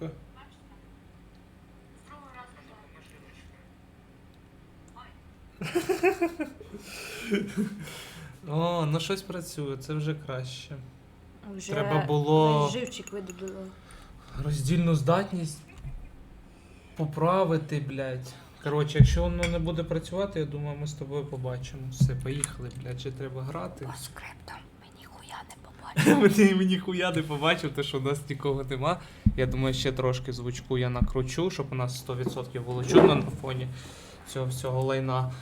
швидко. О, ну щось працює, це вже краще. Вже Треба було- живчик видобило. Роздільну здатність поправити, блядь. Коротше, якщо воно не буде працювати, я думаю, ми з тобою побачимо. Все, поїхали, блядь, ще треба грати. По скриптам ми ніхуя не побачили. Мені мені ніхуя не побачив, те, що у нас нікого нема. Я думаю, ще трошки звучку я накручу, щоб у нас 100% було чутно на фоні цього всього лайна.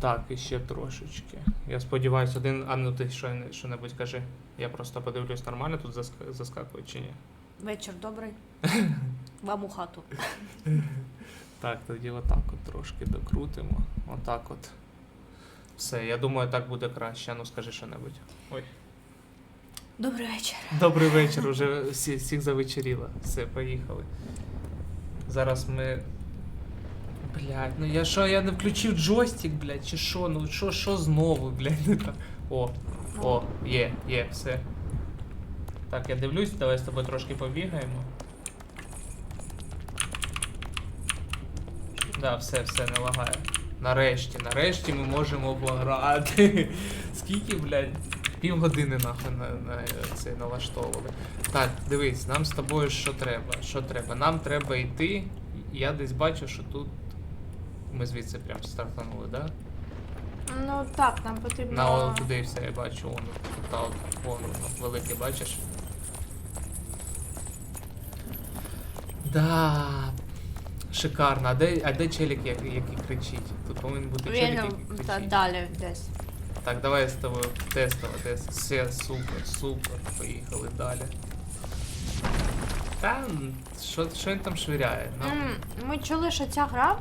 Так, і ще трошечки. Я сподіваюся, один. А ну ти що, що-небудь кажи. Я просто подивлюсь, нормально тут заск- заскакує чи ні. Вечір добрий. Вам у хату. Так, тоді отак от трошки докрутимо. Отак от. Все, я думаю, так буде краще. Ну скажи що-небудь. Ой. Добрий вечір. Добрий вечір, уже всі, всіх завечеріло. Все, поїхали. Зараз ми. Блядь, ну я що, я не включив джойстик, блядь, чи що? Ну що, що знову, блядь, не так. О, о, є, є, все. Так, я дивлюсь, давай з тобою трошки побігаємо. Да, все, все, не лагає. Нарешті, нарешті ми можемо пограти. Скільки, блядь? Півгодини нахуй на, на це налаштовували. Так, дивись, нам з тобою що треба? Що треба? Нам треба йти. Я десь бачу, що тут. Ми звідси прям стартанули, да? Ну так, нам потрібно. На он туди все я бачу, воно та от, воно, велике, бачиш? Да. Шикарно. А де, а де челік, який, кричить? Тут повинен бути челік, Він який та, кричить. далі десь. Так, давай з тобою тестово, тест. Все, супер, супер. Поїхали далі. Та, що, що він там швиряє? Ну, М, Ми чули, що ця гра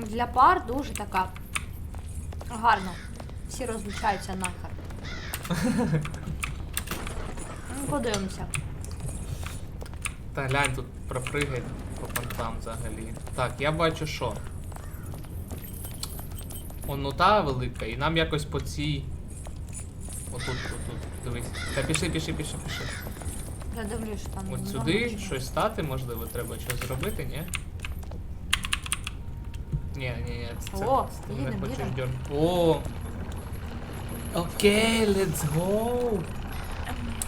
для пар дуже така гарна. Всі розлучаються нахер. Ну, Подивимося. Та глянь, тут пропригай по понтам взагалі. Так, я бачу що. Онута велика, і нам якось по цій. Отут, отут, дивись. Та пішли, пішли, пішли, пішли. Я дивлюсь, що там. От сюди щось стати, можливо, треба щось зробити, ні? Ні, ні, ні, це, О, це їде, не хочеш їде. дьор. О! Окей, let's go!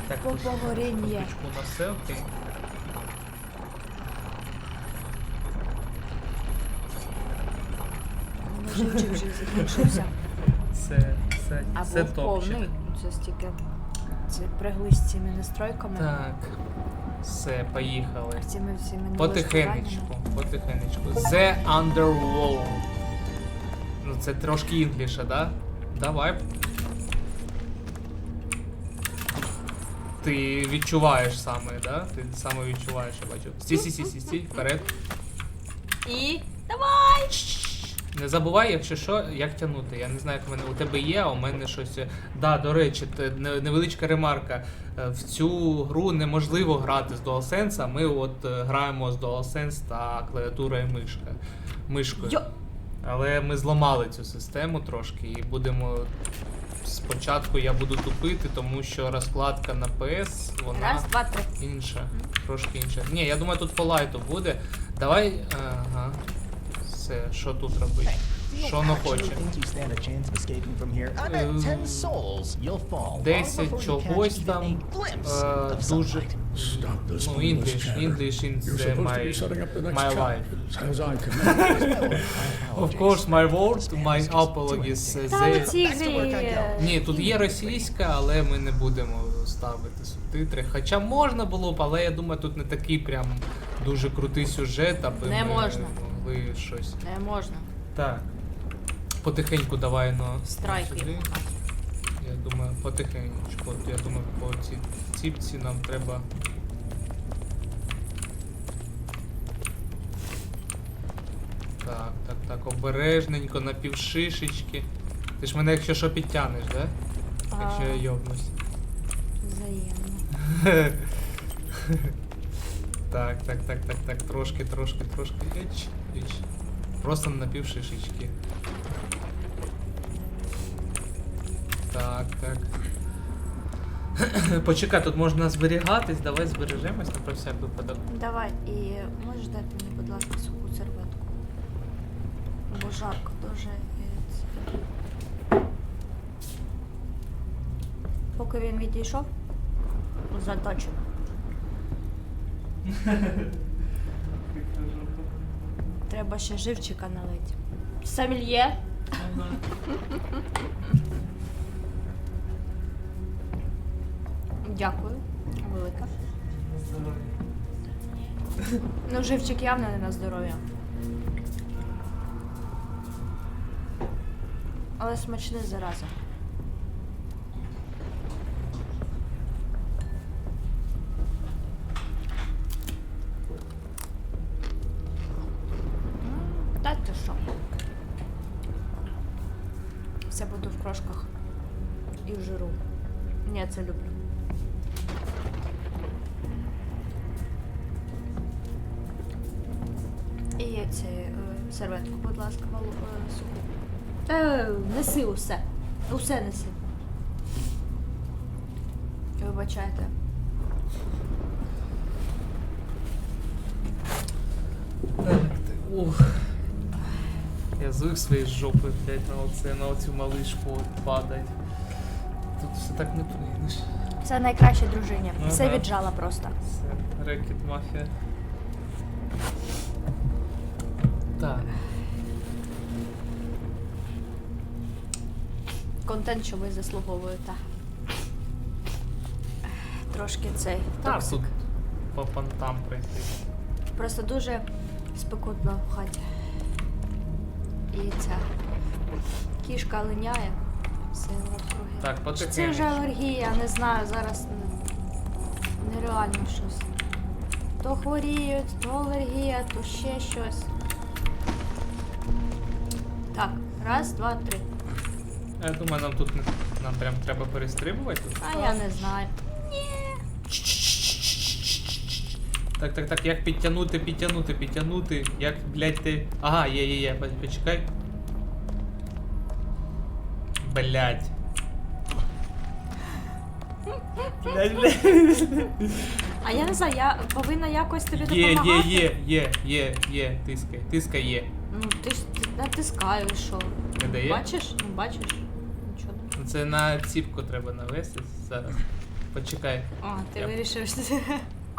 Так, По погоріння. Пічку на все, окей. Вже закінчився. Це, це, це топчик. повний. Це стільки. Це пригли з цими настройками. Так. Все, поїхали. Цими всіми Потихенечку, потихенечку. The Underworld. Ну це трошки інгліше, да? Давай. Ти відчуваєш саме, да? Ти саме відчуваєш, я бачу. Стій, стій, стій, стій, стій, вперед. І. Давай! Не забувай, якщо що, як тягнути. Я не знаю, як в мене у тебе є, а у мене щось. Да, до речі, невеличка ремарка. Е, В цю гру неможливо грати з DualSense, а ми от е, граємо з DualSense та клавіатурою і мишка. мишкою. Йо! Але ми зламали цю систему трошки і будемо. Спочатку я буду тупити, тому що розкладка на PS, вона Раз, два, три. інша. Трошки інша. Ні, я думаю, тут по лайту буде. Давай. Ага. Все, що тут робити? Що воно хоче? think you stand a chance of escaping from here? I bet Ем, 10 souls you'll fall. long 10 before you чогось там. е, дуже. Ну, English. English in the, my, my life. Of course, my word, my apologies. uh, Та the- у цій Back to work I грі. go. е, Ні, тут є російська, але ми не будемо ставити субтитри. Хоча можна було б, але я думаю, тут не такий прям дуже крутий сюжет, аби Не ми можна. Могли щось. Не можна. Так. Потихеньку давай на Страйк сюди. йому. Я думаю, потихеньку. От я думаю, по цій ціпці нам треба. Так, так, так, обережненько, на півшишечки. Ти ж мене якщо що підтягнеш, да? Якщо я йобнусь. Взаємно. Так, так, так, так, так, трошки, трошки, трошки. Еч, еч. Просто на півшишечки. Так, так. Почекай, тут можна зберігатись, давай збережемось на про всяк випадок. Давай, і можеш дати мені, будь ласка, суху серветку? Бо жарко дуже. і це. Поки він відійшов, заточено. Треба ще живчика налити. Сомельє? Дякую. Велика. Ну, живчик явно не на здоров'я. Але смачний зараза. Та ти що? Все буду в крошках і в жиру. Ні, це люблю. І це серветку, будь ласка, малу е, суху. Е, неси усе. Усе неси. Вибачайте. Ух. Я звик своєї жопи, блядь, на оце, на оцю малишку от падать. Тут все так не прийдеш. Це найкраще дружині. Все Ага. віджала просто. Це рекет мафія. Так. Контент, що ви заслуговуєте. Трошки цей. Так, токсик. тут по понтам пройти. Просто дуже спекотно в хаті. І ця кішка линяє. Все навкруги. Так, потихеньку. Це вже алергія, не знаю, зараз нереально щось. То хворіють, то алергія, то ще щось. Так, раз, два, три. Я думаю, нам тут нам прям треба перестрибувати. А я не знаю. Так, так, так, як підтягнути, підтягнути, підтягнути. Як, блядь, ти. Ага, є, є, є, почекай. Блядь. Блядь, блядь. А я не знаю, я повинна якось тобі Є, є, допомагати. є, є, є, є, тискай, тискай є. Ну, ти ж ти натискаю, що. Не дає? Бачиш? Ну, бачиш. Нічого. не- Це на ціпку треба навести зараз. Почекай. А, ти Я- вирішив, що ти.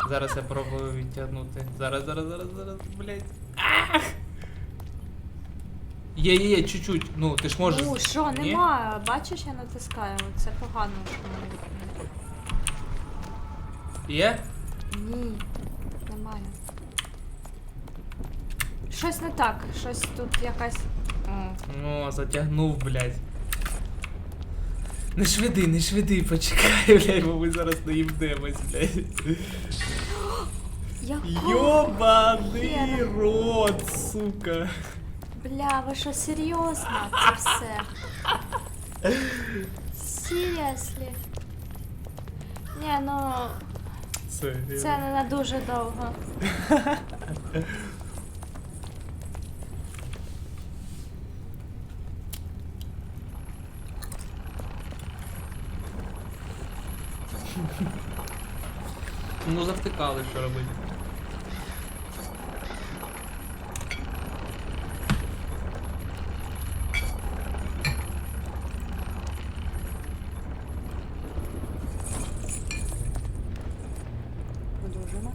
Зараз я пробую відтягнути. Зараз, зараз, зараз, зараз, блядь. Ах! Є, є, є, чуть-чуть. Ну, ти ж можеш. Ну, що, Ні? нема. Бачиш, я натискаю. Це погано, що Є? Ні, немає. Щось не так, щось тут якась. М. Ну, затягнув, блядь. Не швиди, не швиди, почекай, блядь, бо ми зараз наїбнемось, блядь. Якого? Йобаний рот, сука. Бля, ви що, серйозно? Це все. Seriously? Ні, ну Це, це не на дуже довго. Ну, завтикали, що робити. Продовжимо.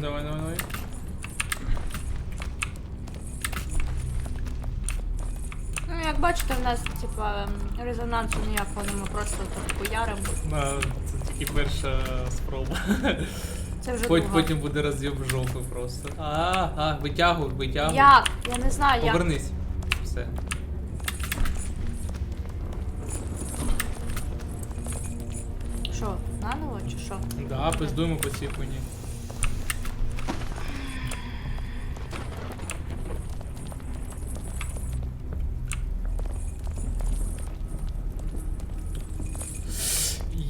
Давай, давай, давай. Ну, як бачите, в нас, типа, ем, резонансу ніякого нема, просто хуярим. На, це тільки перша спроба. Це вже Пот- друга. Потім буде роз'єб жопи просто. А, а, витягуй, витягуй. Як? Я не знаю, як. Повернись. Все. Що, наново чи що? Да, пиздуємо по цій хуйні.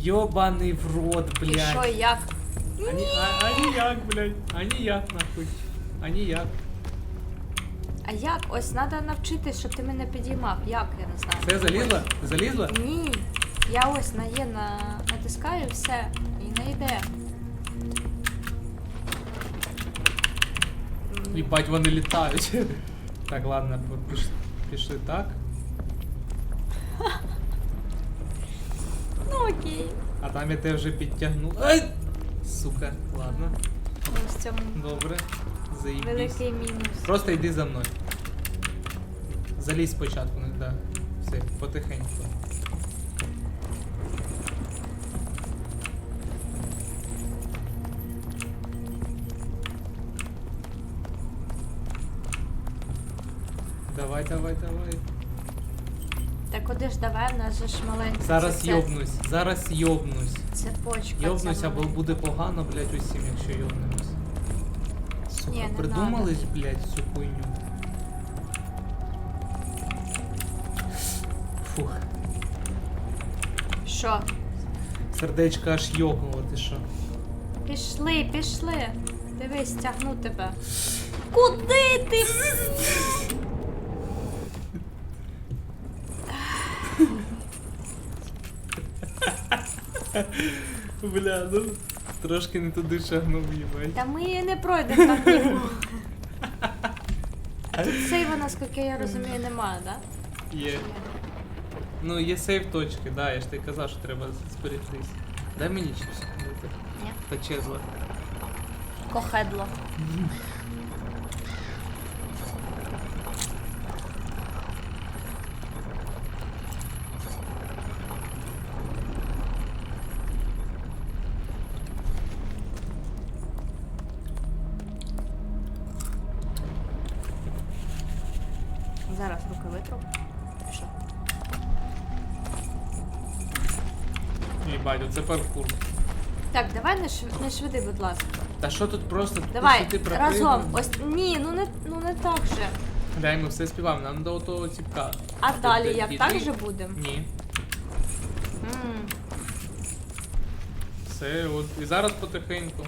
Йобаний в рот, І блядь. що, як? А, а, а ніяк, блядь. А ніяк, нахуй. А ніяк. А як? Ось треба навчитись, щоб ти мене підіймав. Як, я не знаю. Все, залізла? Залізла? Ні. Я ось на є на... натискаю все і не йде. Їбать, вони літають. Так, ладно, пішли так. Ну окей. А там я тебе вже підтягнув. Ай! Сука, ладно. Ось в цьому Добре. Заїбісь. великий мінус. Просто йди за мною. Залізь спочатку, не да. Все, потихеньку. Давай, давай, давай. Куди ж давай, в нас же ж маленький. Зараз це- йобнусь, зараз йобнусь. Цепочка. Йобнусь, ця або маленька. буде погано, блядь, усім, якщо йобнемось. Сука, Ні, не придумались, блядь, цю хуйню. Фух, Що? сердечко аж йобнуло, ти що? Пішли, пішли. Дивись, тягну тебе. Куди ти? Бля, ну трошки не туди шагнув, їбать. Та ми не пройдемо так ніколи. Тут сейва, наскільки я розумію, немає, да? Є. Ну, є сейв точки, да, я ж тобі казав, що треба зберегтись. Дай мені чіпсик. Ні. Почезла. Кохедло. Зараз руки витру. Що? Їбать, оце паркур. Так, давай не, шв... не швиди, будь ласка. Та що тут просто Давай, ти разом. Ось ні, ну не ну не так же. Дай ми все співаємо, нам до того ціпка. А Тут далі як ти- так же будемо? Ні. М. Все, от і зараз потихеньку.